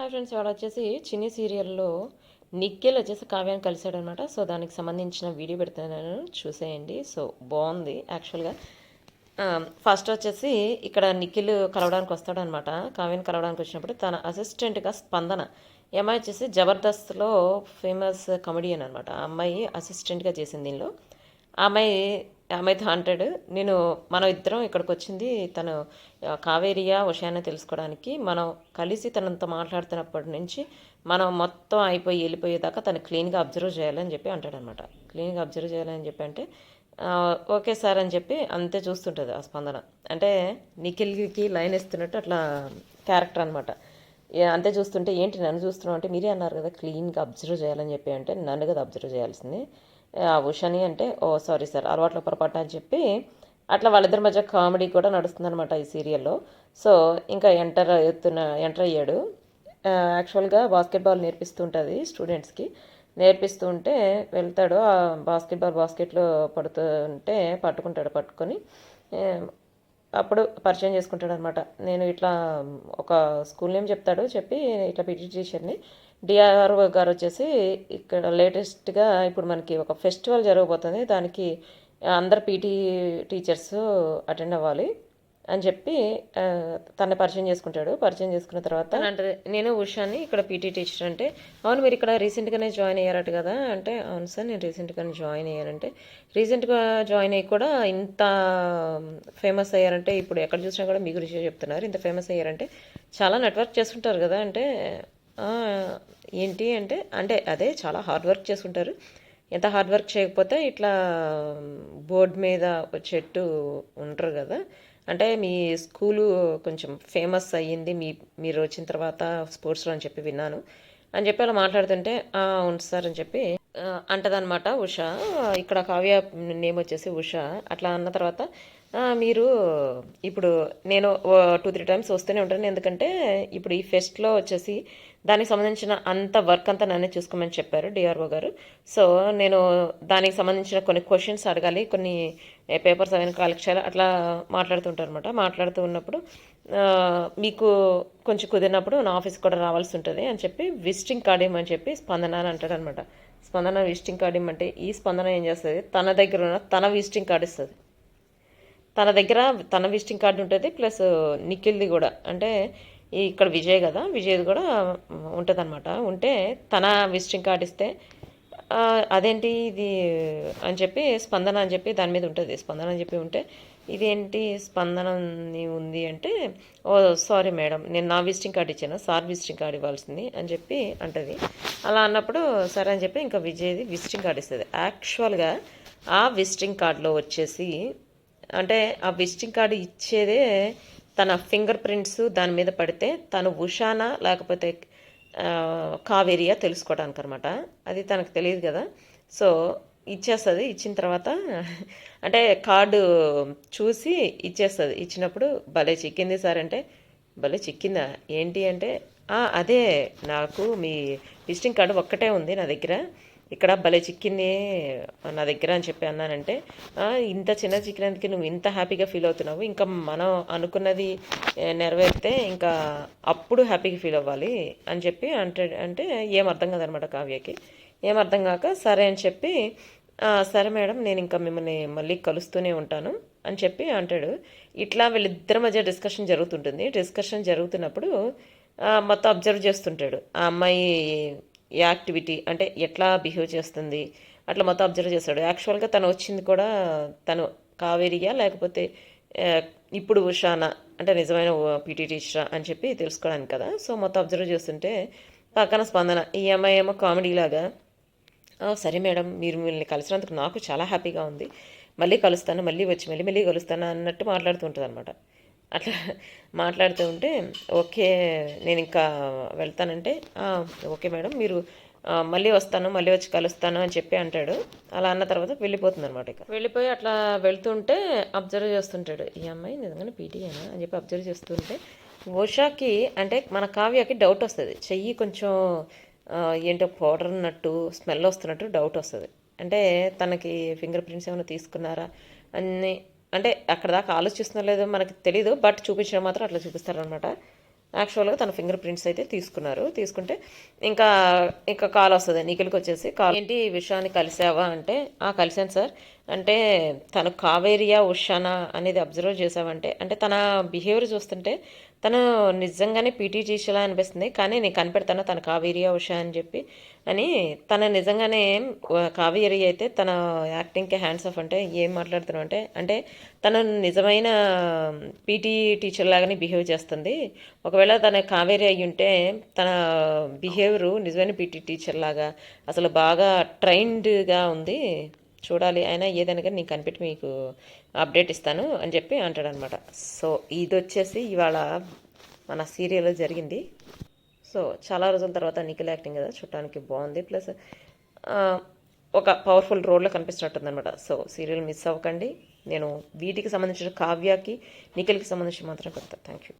Hi friends ఇవాళ వచ్చేసి చిన్ని సీరియల్లో నిఖిల్ వచ్చేసి కావ్యాన్ని కలిశాడనమాట. సో దానికి సంబంధించిన వీడియో పెడుతున్నాను. చూసేయండి. సో బాగుంది యాక్చువల్గా. ఫస్ట్ వచ్చేసి ఇక్కడ నిఖిల్ కలవడానికి వస్తాడనమాట. కావ్యాన్ని కలవడానికి వచ్చినప్పుడు తన అసిస్టెంట్గా స్పందన. ఈ అమ్మాయి వచ్చేసి జబర్దస్త్లో ఫేమస్ కమెడియన్ అనమాట. ఆ అమ్మాయి అసిస్టెంట్గా చేసింది దీనిలో. ఆ అమ్మాయి ఆ అమ్మాయితో అంటాడు. నేను మనం ఇద్దరం ఇక్కడికి వచ్చింది తను కావేరియా ఉషయాన్ని తెలుసుకోవడానికి. మనం కలిసి తనంత మాట్లాడుతున్నప్పటి నుంచి మనం మొత్తం అయిపోయి వెళ్ళిపోయేదాకా తను క్లీన్గా అబ్జర్వ్ చేయాలని చెప్పి అంటాడనమాట. క్లీన్గా అబ్జర్వ్ చేయాలని చెప్పి అంటే ఓకే సార్ అని చెప్పి అంతే చూస్తుంటుంది ఆ స్పందన. అంటే నిఖిల్కి లైన్ ఇస్తున్నట్టు అట్లా క్యారెక్టర్ అనమాట. అంతే చూస్తుంటే ఏంటి నన్ను చూస్తున్నావు? అంటే మీరే అన్నారు కదా క్లీన్గా అబ్జర్వ్ చేయాలని చెప్పి అంటే నన్ను కదా అబ్జర్వ్ చేయాల్సింది. ఉషని అంటే ఓ సారీ సార్ అలవాట్లో పొరపాటు అని చెప్పి అట్లా వాళ్ళిద్దరి మధ్య కామెడీ కూడా నడుస్తుందన్నమాట ఈ సీరియల్లో సో ఇంకా ఎంటర్ అవుతున్న ఎంటర్ అయ్యాడు యాక్చువల్గా బాస్కెట్బాల్ నేర్పిస్తూ ఉంటుంది స్టూడెంట్స్కి నేర్పిస్తూ ఉంటే వెళ్తాడు ఆ బాస్కెట్బాల్ బాస్కెట్లో పడుతుంటే పట్టుకుంటాడు పట్టుకొని అప్పుడు పరిచయం చేసుకుంటాడు అనమాట నేను ఇట్లా ఒక స్కూల్ నేమ్ చెప్తాడు చెప్పి ఇట్లా పీటీ టీచర్ని డిఆర్ఓ గారు వచ్చేసి ఇక్కడ లేటెస్ట్గా ఇప్పుడు మనకి ఒక ఫెస్టివల్ జరగబోతుంది. దానికి అందరు పీటీ టీచర్స్ అటెండ్ అవ్వాలి అని చెప్పి తన పరిచయం చేసుకుంటాడు. పరిచయం చేసుకున్న తర్వాత అంటే నేను ఉషాని ఇక్కడ పీటీ టీచర్ అంటే అవును మీరు ఇక్కడ రీసెంట్గానే జాయిన్ అయ్యారట కదా? అంటే అవును సార్ నేను రీసెంట్గానే జాయిన్ అయ్యానంటే రీసెంట్గా జాయిన్ అయ్యి కూడా ఇంత ఫేమస్ అయ్యారంటే ఇప్పుడు ఎక్కడ చూసినా కూడా మీ గురించి చెప్తున్నారు. ఇంత ఫేమస్ అయ్యారంటే చాలా నెట్వర్క్ చేసుకుంటారు కదా? అంటే ఏంటి అంటే అంటే అదే చాలా హార్డ్ వర్క్ చేసుకుంటారు ఎంత హార్డ్ వర్క్ చేయకపోతే ఇట్లా బోర్డు మీద చెట్టు ఉంటారు కదా. అంటే మీ స్కూలు కొంచెం ఫేమస్ అయ్యింది మీ మీరు వచ్చిన తర్వాత స్పోర్ట్స్లో అని చెప్పి విన్నాను. అని చెప్పి అలా మాట్లాడుతుంటే అవును సార్ అని చెప్పి అంటదనమాట ఉష. ఇక్కడ కావ్య నేమ్ వచ్చేసి ఉష. అట్లా అన్న తర్వాత మీరు ఇప్పుడు నేను టూ త్రీ టైమ్స్ వస్తూనే ఉంటాను. ఎందుకంటే ఇప్పుడు ఈ ఫెస్ట్లో వచ్చేసి దానికి సంబంధించిన అంత వర్క్ అంతా నన్నే చూసుకోమని చెప్పారు డిఆర్ఓ గారు. సో నేను దానికి సంబంధించిన కొన్ని క్వశ్చన్స్ అడగాలి కొన్ని పేపర్స్ అవన్నీ కలెక్ట్ చేయాలి అట్లా మాట్లాడుతుంటారు అనమాట మాట్లాడుతూ ఉన్నప్పుడు మీకు కొంచెం కుదిరినప్పుడు నా ఆఫీస్కి కూడా రావాల్సి ఉంటుంది అని చెప్పి విజిటింగ్ కార్డ్ ఇవ్వమని చెప్పి స్పందన అని అంటాడనమాట స్పందన విజిటింగ్ కార్డ్ ఇమ్మంటే ఈ స్పందన ఏం చేస్తుంది? తన దగ్గర ఉన్న తన విజిటింగ్ కార్డు ఇస్తుంది. తన దగ్గర తన విజిటింగ్ కార్డు ఉంటుంది ప్లస్ నిఖిల్ది కూడా. అంటే ఇక్కడ విజయ్ కదా విజయ్ది కూడా ఉంటుంది అనమాట ఉంటే తన విజిటింగ్ కార్డు ఇస్తే అదేంటి ఇది అని చెప్పి స్పందన అని చెప్పి దాని మీద ఉంటుంది. స్పందన అని చెప్పి ఉంటే ఇదేంటి స్పందన ఉంది అంటే ఓ సారీ మేడం నేను నా విజిటింగ్ కార్డు ఇచ్చాను సార్ విజిటింగ్ కార్డు ఇవ్వాల్సింది అని చెప్పి అంటది. అలా అన్నప్పుడు సరే అని చెప్పి ఇంకా విజయ్ది విజిటింగ్ కార్డు ఇస్తుంది. యాక్చువల్గా ఆ విజిటింగ్ కార్డులో వచ్చేసి అంటే ఆ విజిటింగ్ కార్డు ఇచ్చేదే తన ఫింగర్ ప్రింట్స్ దాని మీద పడితే తను ఉషానా లేకపోతే కావేరియా తెలుసుకోవడానికి అనమాట అది తనకు తెలియదు కదా. సో ఇచ్చేస్తుంది. ఇచ్చిన తర్వాత అంటే కార్డు చూసి ఇచ్చేస్తుంది. ఇచ్చినప్పుడు భలే చిక్కింది సార్ అంటే భలే చిక్కిందా? ఏంటి అంటే అదే నాకు మీ విజిటింగ్ కార్డు ఒక్కటే ఉంది నా దగ్గర. ఇక్కడ భలే చిక్కింది నా దగ్గర అని చెప్పి అన్నానంటే ఇంత చిన్న చిక్కినందుకు నువ్వు ఇంత హ్యాపీగా ఫీల్ అవుతున్నావు. ఇంకా మనం అనుకున్నది నెరవేరితే ఇంకా అప్పుడు హ్యాపీగా ఫీల్ అవ్వాలి అని చెప్పి అంటే అంటే ఏం అర్థం కాదనమాట కావ్యకి. ఏం అర్థం కాక సరే అని చెప్పి సరే మేడం నేను ఇంకా మిమ్మల్ని మళ్ళీ కలుస్తూనే ఉంటాను అని చెప్పి అంటాడు. ఇట్లా వీళ్ళిద్దరి మధ్య డిస్కషన్ జరుగుతుంటుంది. డిస్కషన్ జరుగుతున్నప్పుడు మొత్తం అబ్జర్వ్ చేస్తుంటాడు. ఆ అమ్మాయి యాక్టివిటీ అంటే ఎట్లా బిహేవ్ చేస్తుంది? అట్లా మొత్తం అబ్జర్వ్ చేస్తాడు. యాక్చువల్గా తను వచ్చింది కూడా తను కావేరియా? లేకపోతే ఇప్పుడు ఉషానా? అంటే నిజమైన పీటీ టీచరా అని చెప్పి తెలుసుకోవడానికి కదా? సో మొత్తం అబ్జర్వ్ చేస్తుంటే పక్కన స్పందన ఈ అమ్మాయి ఏమో కామెడీ లాగా సరే మేడం మీరు మిమ్మల్ని కలిసినందుకు నాకు చాలా హ్యాపీగా ఉంది. మళ్ళీ కలుస్తాను మళ్ళీ వచ్చి మళ్ళీ మళ్ళీ కలుస్తాను అన్నట్టు మాట్లాడుతుంటుంది అనమాట అట్లా మాట్లాడుతూ ఉంటే ఓకే నేను ఇంకా వెళ్తానంటే ఓకే మేడం మీరు మళ్ళీ వస్తాను మళ్ళీ వచ్చి కలుస్తాను అని చెప్పి అంటాడు. అలా అన్న తర్వాత వెళ్ళిపోతుంది అనమాట ఇక. వెళ్ళిపోయి అట్లా వెళ్తుంటే అబ్జర్వ్ చేస్తుంటాడు ఈ అమ్మాయి నిజంగానే పీటీఏనా అని చెప్పి అబ్జర్వ్ చేస్తుంటే ఉషాకి అంటే మన కావ్యకి డౌట్ వస్తుంది. చెయ్యి కొంచెం ఏంటో పౌడర్ ఉన్నట్టు స్మెల్ వస్తున్నట్టు డౌట్ వస్తుంది. అంటే తనకి ఫింగర్ ప్రింట్స్ ఏమైనా తీసుకున్నారా? అన్నీ అంటే అక్కడ దాకా ఆలోచిస్తున్నా లేదో మనకి తెలీదు బట్ చూపించడం మాత్రం అట్లా చూపిస్తారనమాట యాక్చువల్గా తన ఫింగర్ ప్రింట్స్ అయితే తీసుకున్నారు. తీసుకుంటే ఇంకా ఇంకా కాల్ వస్తుంది నిఖిల్కి వచ్చేసి కాల్. ఏంటి ఈ విషయాన్ని కలిసావా అంటే ఆ కలిసాను సార్. అంటే తను కావేరియా ఉషానా అనేది అబ్జర్వ్ చేసావంటే అంటే తన బిహేవియర్ చూస్తుంటే తను నిజంగానే పీటీ టీచర్లా అనిపిస్తుంది. కానీ నేను కనిపెడతాను తన కావేరి ఉషా అని చెప్పి. అని తన నిజంగానే కావేరి అయితే తన యాక్టింగ్కి హ్యాండ్స్ ఆఫ్ అంటే ఏం మాట్లాడుతున్నావు అంటే అంటే తను నిజమైన పీటీ టీచర్ లాగానే బిహేవ్ చేస్తుంది. ఒకవేళ తన కావేరి అయి ఉంటే తన బిహేవియర్ నిజమైన పీటీ టీచర్ లాగా అసలు బాగా ట్రైన్డ్గా ఉంది. చూడాలి. అయినా ఏదైనా కానీ నేను కనిపెట్టి మీకు అప్డేట్ ఇస్తాను అని చెప్పి అంటాడనమాట. సో ఇది వచ్చేసి ఇవాళ మన సీరియల్లో జరిగింది. సో చాలా రోజుల తర్వాత నిఖిల్ యాక్టింగ్ కదా చూడటానికి బాగుంది. ప్లస్ ఒక పవర్ఫుల్ రోల్లో కనిపిస్తున్నట్టుందనమాట సో సీరియల్ మిస్ అవ్వకండి. నేను వీటికి సంబంధించిన కావ్యకి నిఖిల్కి సంబంధించి మాత్రం కొత్త థ్యాంక్ యూ